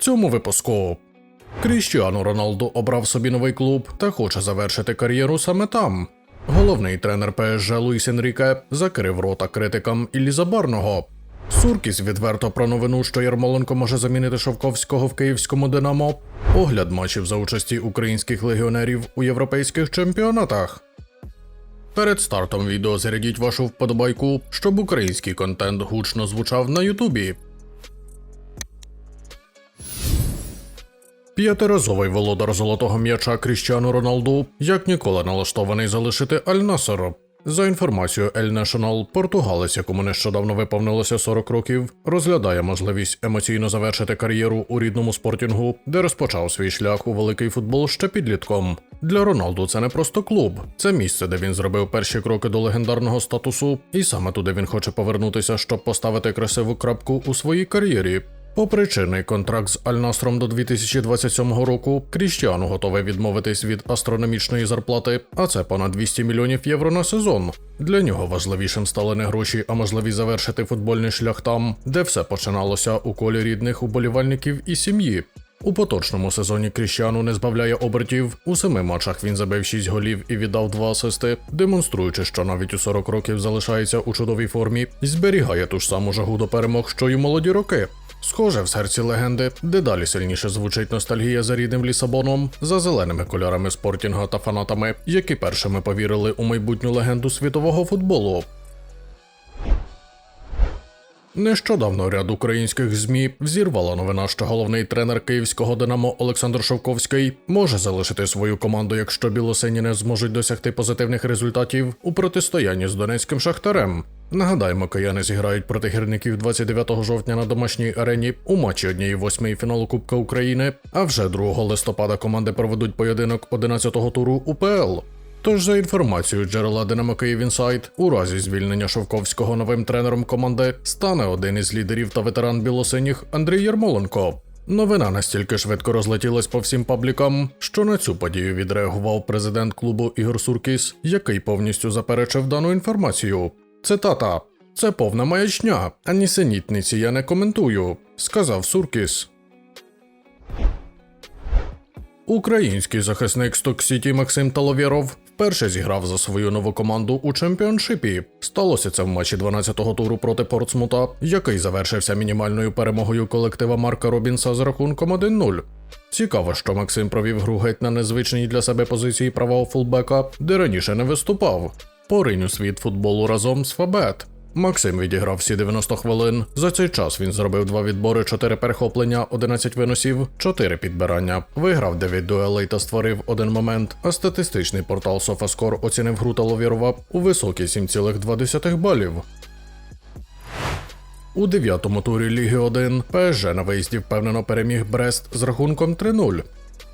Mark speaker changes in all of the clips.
Speaker 1: цьому випуску. Кріщіану Роналду обрав собі новий клуб та хоче завершити кар'єру саме там. Головний тренер ПСЖ Луїс Енріке закрив рота критикам Іллі Забарного. Суркіс відверто про новину, що Ярмоленко може замінити Шовковського в київському Динамо. Огляд матчів за участі українських легіонерів у європейських чемпіонатах. Перед стартом відео зарядіть вашу вподобайку, щоб український контент гучно звучав на Ютубі. П'ятиразовий володар золотого м'яча Кріщану Роналду як ніколи налаштований залишити Аль-Насер. За інформацією El National, португалець, якому нещодавно виповнилося 40 років, розглядає можливість емоційно завершити кар'єру у рідному спортінгу, де розпочав свій шлях у великий футбол ще підлітком. Для Роналду це не просто клуб, це місце, де він зробив перші кроки до легендарного статусу, і саме туди він хоче повернутися, щоб поставити красиву крапку у своїй кар'єрі. Попри чинний контракт з Аль-Насром до 2027 року, Кріщіану готовий відмовитись від астрономічної зарплати, а це понад 200 мільйонів євро на сезон. Для нього важливішим стали не гроші, а можливість завершити футбольний шлях там, де все починалося у колі рідних уболівальників і сім'ї. У поточному сезоні Кріщану не збавляє обертів. У семи матчах він забив 6 голів і віддав 2 асисти, демонструючи, що навіть у 40 років залишається у чудовій формі і зберігає ту ж саму жагу до перемог, що й у молоді роки. Схоже, в серці легенди дедалі сильніше звучить ностальгія за рідним Лісабоном, за зеленими кольорами спортінга та фанатами, які першими повірили у майбутню легенду світового футболу. Нещодавно ряд українських змі взірвала новина, що головний тренер київського Динамо Олександр Шовковський може залишити свою команду, якщо білосині не зможуть досягти позитивних результатів у протистоянні з донецьким шахтарем. Нагадаємо, кияни зіграють проти гірників 29 жовтня на домашній арені у матчі однієї восьмої фіналу Кубка України. А вже 2 листопада команди проведуть поєдинок 11-го туру УПЛ. Тож, за інформацією джерела Динамо Київ Інсайт, у разі звільнення Шовковського новим тренером команди стане один із лідерів та ветеран білосиніх Андрій Ярмоленко. Новина настільки швидко розлетілась по всім паблікам, що на цю подію відреагував президент клубу Ігор Суркіс, який повністю заперечив дану інформацію. Цитата: Це повна маячня, а нісенітниці я не коментую, сказав Суркіс. Український захисник Сток-Сіті Максим Таловєров вперше зіграв за свою нову команду у чемпіоншипі. Сталося це в матчі 12-го туру проти Портсмута, який завершився мінімальною перемогою колектива Марка Робінса з рахунком 1-0. Цікаво, що Максим провів гру геть на незвичній для себе позиції правого фулбека, де раніше не виступав. Поринь у світ футболу разом з Фабет. Максим відіграв всі 90 хвилин. За цей час він зробив два відбори, 4 перехоплення, 11 виносів, 4 підбирання. Виграв 9 дуелей та створив один момент. А статистичний портал SofaScore оцінив гру Таловєрова у високі 7,2 балів. У дев'ятому турі Ліги 1 ПСЖ на виїзді впевнено переміг Брест з рахунком 3-0.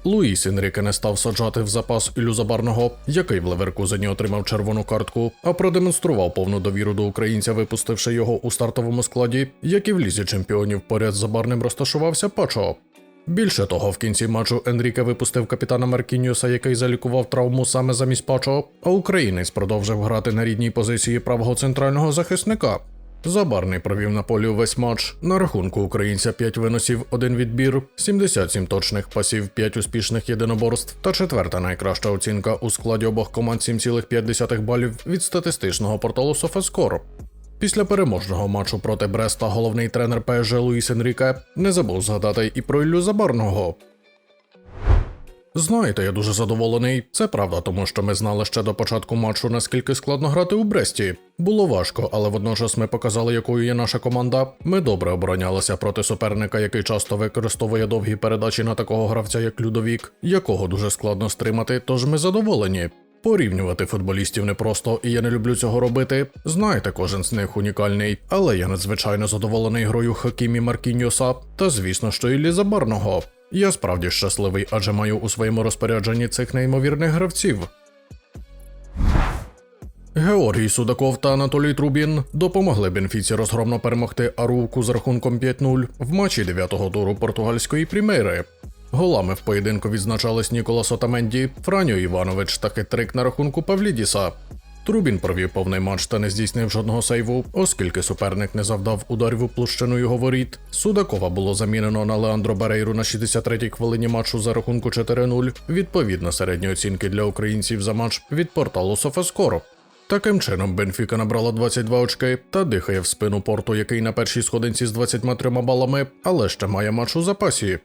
Speaker 1: Луїс Інріке не став саджати в запас Ілю Забарного, який в Леверкузені отримав червону картку, а продемонстрував повну довіру до українця, випустивши його у стартовому складі, як і в лізі чемпіонів поряд з Забарним розташувався Пачо. Більше того, в кінці матчу Енріке випустив капітана Маркіньоса, який залікував травму саме замість Пачо, а українець продовжив грати на рідній позиції правого центрального захисника. Забарний провів на полі увесь матч. На рахунку українця 5 виносів, 1 відбір, 77 точних пасів, 5 успішних єдиноборств та четверта найкраща оцінка у складі обох команд 7,5 балів від статистичного порталу SofaScore. Після переможного матчу проти Бреста головний тренер ПСЖ Луїс Енріке не забув згадати і про Іллю Забарного. Знаєте, я дуже задоволений. Це правда, тому що ми знали ще до початку матчу, наскільки складно грати у Бресті. Було важко, але водночас ми показали, якою є наша команда. Ми добре оборонялися проти суперника, який часто використовує довгі передачі на такого гравця, як Людовік, якого дуже складно стримати, тож ми задоволені. Порівнювати футболістів непросто, і я не люблю цього робити. Знаєте, кожен з них унікальний, але я надзвичайно задоволений грою Хакімі Маркіньоса та, звісно, що і Лізабарного. Я справді щасливий, адже маю у своєму розпорядженні цих неймовірних гравців. Георгій Судаков та Анатолій Трубін допомогли Бенфіці розгромно перемогти Арувку з рахунком 5-0 в матчі 9-го туру португальської прімейри. Голами в поєдинку відзначались Ніколас Отаменді, Франьо Іванович та хитрик на рахунку Павлідіса. Трубін провів повний матч та не здійснив жодного сейву, оскільки суперник не завдав ударів у площину його воріт. Судакова було замінено на Леандро Барейру на 63-й хвилині матчу за рахунку 4-0. Відповідно середні оцінки для українців за матч від порталу Софаскоро. Таким чином, Бенфіка набрала 22 очки та дихає в спину порту, який на першій сходинці з 23 балами, але ще має матч у запасі.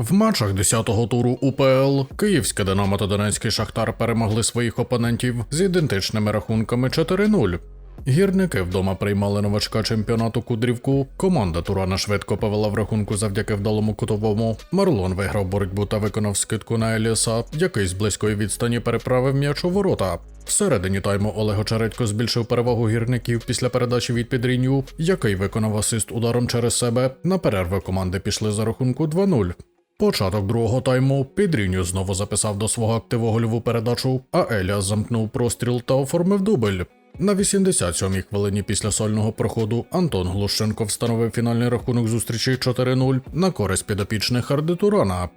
Speaker 1: В матчах 10-го туру УПЛ Київське Динамо та Донецький Шахтар перемогли своїх опонентів з ідентичними рахунками 4-0. Гірники вдома приймали новачка чемпіонату Кудрівку. Команда Турана швидко повела в рахунку завдяки вдалому кутовому. Марлон виграв боротьбу та виконав скидку на Еліса, який з близької відстані переправив м'яч у ворота. Всередині тайму Олег Очередько збільшив перевагу гірників після передачі від Підріню, який виконав асист ударом через себе. На перерви команди пішли за рахунку 2-0. Початок другого тайму Підріню знову записав до свого активу гольову передачу, а Еліас замкнув простріл та оформив дубль. На 87-й хвилині після сольного проходу Антон Глушенко встановив фінальний рахунок зустрічі 4-0 на користь підопічних Арди Турана.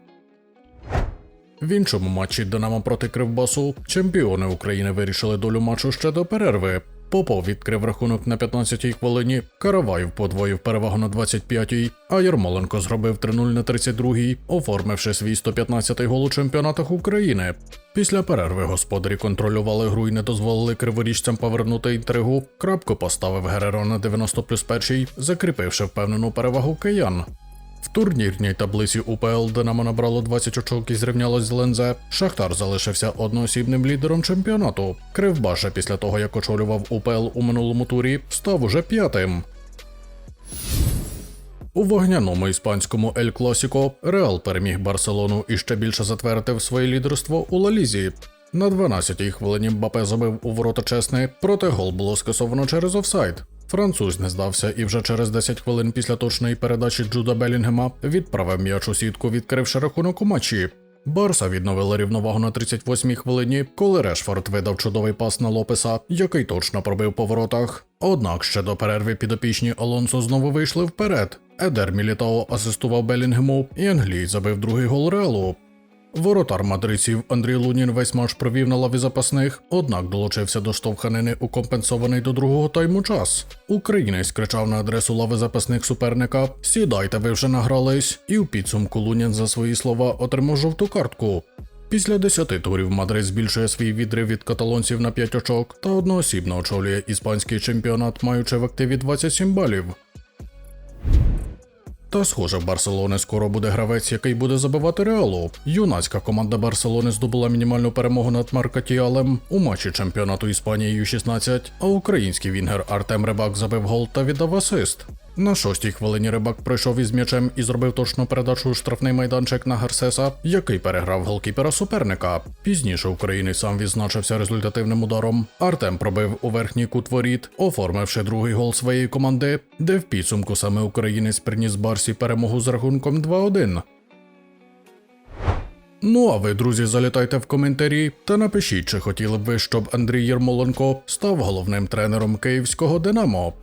Speaker 1: В іншому матчі Динамо проти Кривбасу чемпіони України вирішили долю матчу ще до перерви. Попов відкрив рахунок на 15-й хвилині, Караваєв подвоїв перевагу на 25-й, а Ярмоленко зробив 3-0 на 32-й, оформивши свій 115-й гол у чемпіонатах України. Після перерви господарі контролювали гру і не дозволили криворіжцям повернути інтригу. Крапку поставив Гереро на 90 плюс перший, закріпивши впевнену перевагу киян. В турнірній таблиці УПЛ Динамо набрало 20 очок і зрівнялось з Лензе. Шахтар залишився одноосібним лідером чемпіонату. Кривбаша після того, як очолював УПЛ у минулому турі, став уже п'ятим. У вогняному іспанському Ель Класіко Реал переміг Барселону і ще більше затвердив своє лідерство у Лалізі. На 12-й хвилині Мбапе забив у ворота чесне, проте гол було скасовано через офсайд. Француз не здався і вже через 10 хвилин після точної передачі Джуда Белінгема відправив м'яч у сітку, відкривши рахунок у матчі. Барса відновила рівновагу на 38-й хвилині, коли Решфорд видав чудовий пас на Лопеса, який точно пробив по воротах. Однак ще до перерви підопічні Алонсо знову вийшли вперед. Едер Мілітао асистував Белінгему, і англій забив другий гол Реалу. Воротар мадридців Андрій Лунін весь матч провів на лаві запасних, однак долучився до штовханини у компенсований до другого тайму час. Українець кричав на адресу лави запасних суперника: Сідайте, ви вже награлись, і у підсумку Лунін за свої слова отримав жовту картку. Після 10 турів Мадрид збільшує свій відрив від каталонців на 5 очок та одноосібно очолює іспанський чемпіонат, маючи в активі 27 балів. Та схоже, в Барселони скоро буде гравець, який буде забивати реалу. Юнацька команда Барселони здобула мінімальну перемогу над Маркатіалем у матчі чемпіонату Іспанії Ю-16, а український вінгер Артем Рибак забив гол та віддав асист. На шостій хвилині Рибак пройшов із м'ячем і зробив точну передачу у штрафний майданчик на Гарсеса, який переграв голкіпера суперника. Пізніше українець сам відзначився результативним ударом. Артем пробив у верхній кут воріт, оформивши другий гол своєї команди, де в підсумку саме українець приніс Барсі перемогу з рахунком 2-1. Ну а ви, друзі, залітайте в коментарі та напишіть, чи хотіли б ви, щоб Андрій Єрмоленко став головним тренером київського Динамо.